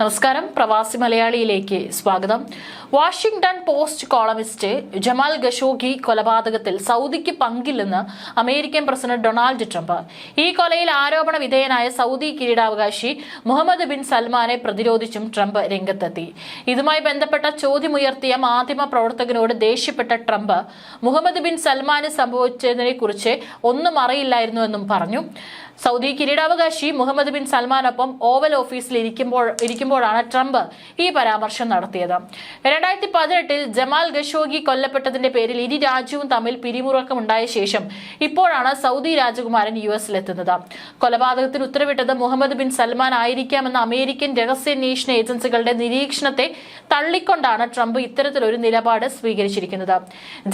നമസ്കാരം. പ്രവാസി മലയാളിയിലേക്ക് സ്വാഗതം. Washington Post columnist Jamal Khashoggi കൊലപാതകത്തിൽ സൗദിക്ക് പങ്കില്ലെന്ന് അമേരിക്കൻ പ്രസിഡന്റ് ഡൊണാൾഡ് ട്രംപ്. ഈ കൊലയിൽ ആരോപണ വിധേയനായ സൗദി കിരീടാവകാശി മുഹമ്മദ് ബിൻ സൽമാനെ പ്രതിരോധിച്ചും ട്രംപ് രംഗത്തെത്തി. ഇതുമായി ബന്ധപ്പെട്ട ചോദ്യമുയർത്തിയ മാധ്യമ പ്രവർത്തകനോട് ദേഷ്യപ്പെട്ട ട്രംപ് മുഹമ്മദ് ബിൻ സൽമാന് സംഭവിച്ചതിനെക്കുറിച്ച് ഒന്നും അറിയില്ലായിരുന്നുവെന്നും പറഞ്ഞു. സൗദി കിരീടാവകാശി മുഹമ്മദ് ബിൻ സൽമാനൊപ്പം ഓവൽ ഓഫീസിൽ ഇരിക്കുമ്പോൾ ഇരിക്കുമ്പോഴാണ് ട്രംപ് ഈ പരാമർശം നടത്തിയത്. രണ്ടായിരത്തി പതിനെട്ടിൽ ജമാൽ ഖഷോഗി കൊല്ലപ്പെട്ടതിന്റെ പേരിൽ ഇരു രാജ്യവും തമ്മിൽ പിരിമുറുക്കമുണ്ടായ ശേഷം ഇപ്പോഴാണ് സൗദി രാജകുമാരൻ യു എസിലെത്തുന്നത് കൊലപാതകത്തിന് ഉത്തരവിട്ടത് മുഹമ്മദ് ബിൻ സൽമാൻ ആയിരിക്കാമെന്ന അമേരിക്കൻ രഹസ്യാന്വേഷണ ഏജൻസികളുടെ നിരീക്ഷണത്തെ തള്ളിക്കൊണ്ടാണ് ട്രംപ് ഇത്തരത്തിലൊരു നിലപാട് സ്വീകരിച്ചിരിക്കുന്നത്.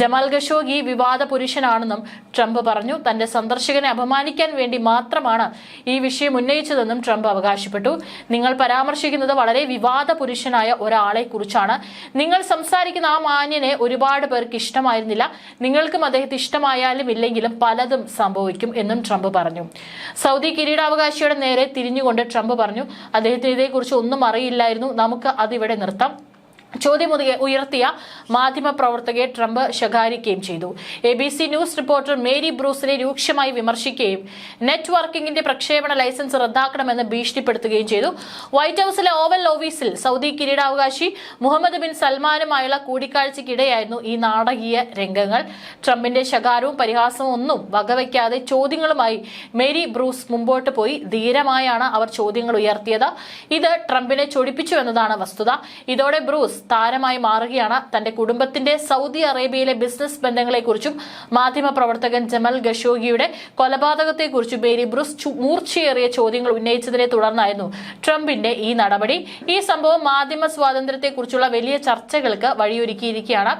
ജമാൽ ഖഷോഗി വിവാദ പുരുഷനാണെന്നും ട്രംപ് പറഞ്ഞു. തന്റെ സന്ദർശകനെ അപമാനിക്കാൻ വേണ്ടി മാത്രമാണ് ഈ വിഷയം ഉന്നയിച്ചതെന്നും ട്രംപ് അവകാശപ്പെട്ടു. നിങ്ങൾ പരാമർശിക്കുന്നത് വളരെ വിവാദ പുരുഷനായ ഒരാളെ കുറിച്ചാണ്. നിങ്ങൾ സംസാരിക്കുന്ന ആ മാന്യനെ ഒരുപാട് പേർക്ക് ഇഷ്ടമായിരുന്നില്ല. നിങ്ങൾക്കും അദ്ദേഹത്തെ ഇഷ്ടമായാലും ഇല്ലെങ്കിലും പലതും സംഭവിക്കും എന്നും ട്രംപ് പറഞ്ഞു. സൗദി കിരീടാവകാശിയുടെ നേരെ തിരിഞ്ഞുകൊണ്ട് ട്രംപ് പറഞ്ഞു അദ്ദേഹത്തിന് ഇതേക്കുറിച്ച് ഒന്നും അറിയില്ലായിരുന്നു. നമുക്ക് അതിവിടെ നിർത്താം. ചോദ്യം ഉയ- ഉയർത്തിയ മാധ്യമപ്രവർത്തകയെ ട്രംപ് ശകാരിക്കുകയും ചെയ്തു. A B C news reporter Mary ബ്രൂസിനെ രൂക്ഷമായി വിമർശിക്കുകയും നെറ്റ്വർക്കിംഗിന്റെ പ്രക്ഷേപണ ലൈസൻസ് റദ്ദാക്കണമെന്ന് ഭീഷണിപ്പെടുത്തുകയും ചെയ്തു. വൈറ്റ് ഹൌസിലെ ഓവൽ ഓഫീസിൽ സൗദി കിരീടാവകാശി മുഹമ്മദ് ബിൻ സൽമാനുമായുള്ള കൂടിക്കാഴ്ചയ്ക്കിടെയായിരുന്നു ഈ നാടകീയ രംഗങ്ങൾ. ട്രംപിന്റെ ശകാരവും പരിഹാസവും ഒന്നും വകവയ്ക്കാതെ ചോദ്യങ്ങളുമായി മേരി ബ്രൂസ് മുമ്പോട്ട് പോയി. ധീരമായാണ് അവർ ചോദ്യങ്ങൾ ഉയർത്തിയത്. ഇത് ട്രംപിനെ ചൊടിപ്പിച്ചു എന്നതാണ് വസ്തുത. ഇതോടെ ബ്രൂസ് താരമായി മാറുകയാണ്. തന്റെ കുടുംബത്തിന്റെ സൗദി അറേബ്യയിലെ ബിസിനസ് ബന്ധങ്ങളെക്കുറിച്ചും മാധ്യമ പ്രവർത്തകൻ ജമൽ ഖഷോഗിയുടെ കൊലപാതകത്തെക്കുറിച്ചും മേരി ബ്രൂസ് മൂർച്ചയേറിയ ചോദ്യങ്ങൾ ഉന്നയിച്ചതിനെ തുടർന്നായിരുന്നു ട്രംപിന്റെ ഈ നടപടി. ഈ സംഭവം മാധ്യമ സ്വാതന്ത്ര്യത്തെക്കുറിച്ചുള്ള വലിയ ചർച്ചകൾക്ക് വഴിയൊരുക്കിയിരിക്കുകയാണ്.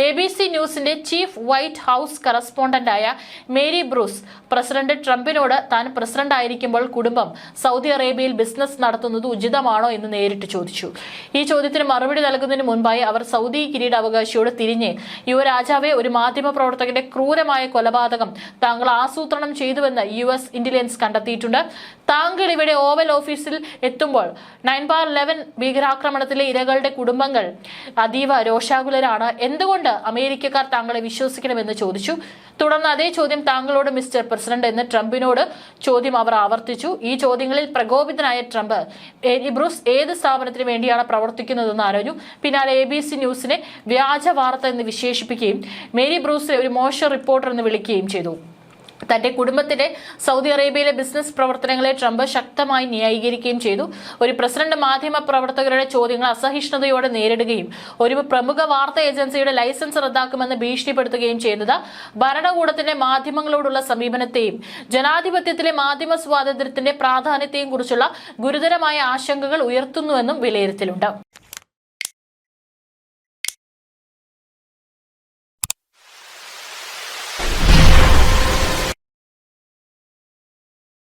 എ ബി സി ന്യൂസിന്റെ ചീഫ് വൈറ്റ് ഹൌസ് കറസ്പോണ്ടന്റായ മേരി ബ്രൂസ് പ്രസിഡന്റ് ട്രംപിനോട് താൻ പ്രസിഡന്റ് ആയിരിക്കുമ്പോൾ കുടുംബം സൗദി അറേബ്യയിൽ ബിസിനസ് നടത്തുന്നത് ഉചിതമാണോ എന്ന് നേരിട്ട് ചോദിച്ചു. ഈ ചോദ്യത്തിന് മറുപടി നൽകുന്നതിന് മുൻപായി അവർ സൗദി കിരീടാവകാശിയോട് തിരിഞ്ഞ് യുവരാജാവെ ഒരു മാധ്യമ പ്രവർത്തകന്റെ ക്രൂരമായ കൊലപാതകം താങ്കൾ ആസൂത്രണം ചെയ്തുവെന്ന് യു എസ് ഇന്റലിജൻസ് കണ്ടെത്തിയിട്ടുണ്ട്. താങ്കൾ ഇവിടെ ഓവൽ ഓഫീസിൽ എത്തുമ്പോൾ നയൻ ബാർ ലെവൻ ഭീകരാക്രമണത്തിലെ ഇരകളുടെ കുടുംബങ്ങൾ അതീവ രോഷാകുലരാണ്. എന്തുകൊണ്ട് അമേരിക്കക്കാർ താങ്കളെ വിശ്വസിക്കണമെന്ന് ചോദിച്ചു. തുടർന്ന് അതേ ചോദ്യം താങ്കളോട് മിസ്റ്റർ പ്രസിഡന്റ് എന്ന് ട്രംപിനോട് ചോദ്യം അവർ ആവർത്തിച്ചു. ഈ ചോദ്യങ്ങളിൽ പ്രകോപിതനായ ട്രംപ് ബ്രൂസ് ഏത് സ്ഥാപനത്തിന് വേണ്ടിയാണ് പ്രവർത്തിക്കുന്നതെന്ന് ആരോഞ്ഞു പിന്നാലെ എ ബി സി ന്യൂസിനെ വ്യാജ വാർത്ത എന്ന് വിശേഷിപ്പിക്കുകയും മേരി ബ്രൂസിനെ ഒരു മോശം റിപ്പോർട്ടർ എന്ന് വിളിക്കുകയും ചെയ്തു. തന്റെ കുടുംബത്തിന്റെ സൗദി അറേബ്യയിലെ ബിസിനസ് പ്രവർത്തനങ്ങളെ ട്രംപ് ശക്തമായി ന്യായീകരിക്കുകയും ചെയ്തു. ഒരു പ്രസിഡന്റ് മാധ്യമ പ്രവർത്തകരുടെ ചോദ്യങ്ങൾ അസഹിഷ്ണുതയോടെ നേരിടുകയും ഒരു പ്രമുഖ വാർത്താ ഏജൻസിയുടെ ലൈസൻസ് റദ്ദാക്കുമെന്ന് ഭീഷണിപ്പെടുത്തുകയും ചെയ്യുന്നത് ഭരണകൂടത്തിന്റെ മാധ്യമങ്ങളോടുള്ള സമീപനത്തെയും ജനാധിപത്യത്തിലെ മാധ്യമ സ്വാതന്ത്ര്യത്തിന്റെ പ്രാധാന്യത്തെയും കുറിച്ചുള്ള ഗുരുതരമായ ആശങ്കകൾ ഉയർത്തുന്നുവെന്നും വിലയിരുത്തലുണ്ട്.